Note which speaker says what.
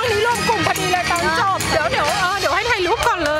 Speaker 1: ช่งนี้รวมกลุ่มพอดีเลยตอนจบ เดี๋ยวเดี๋ยวเออเดี๋ยวให้ถ่ายรูปก่อนเลย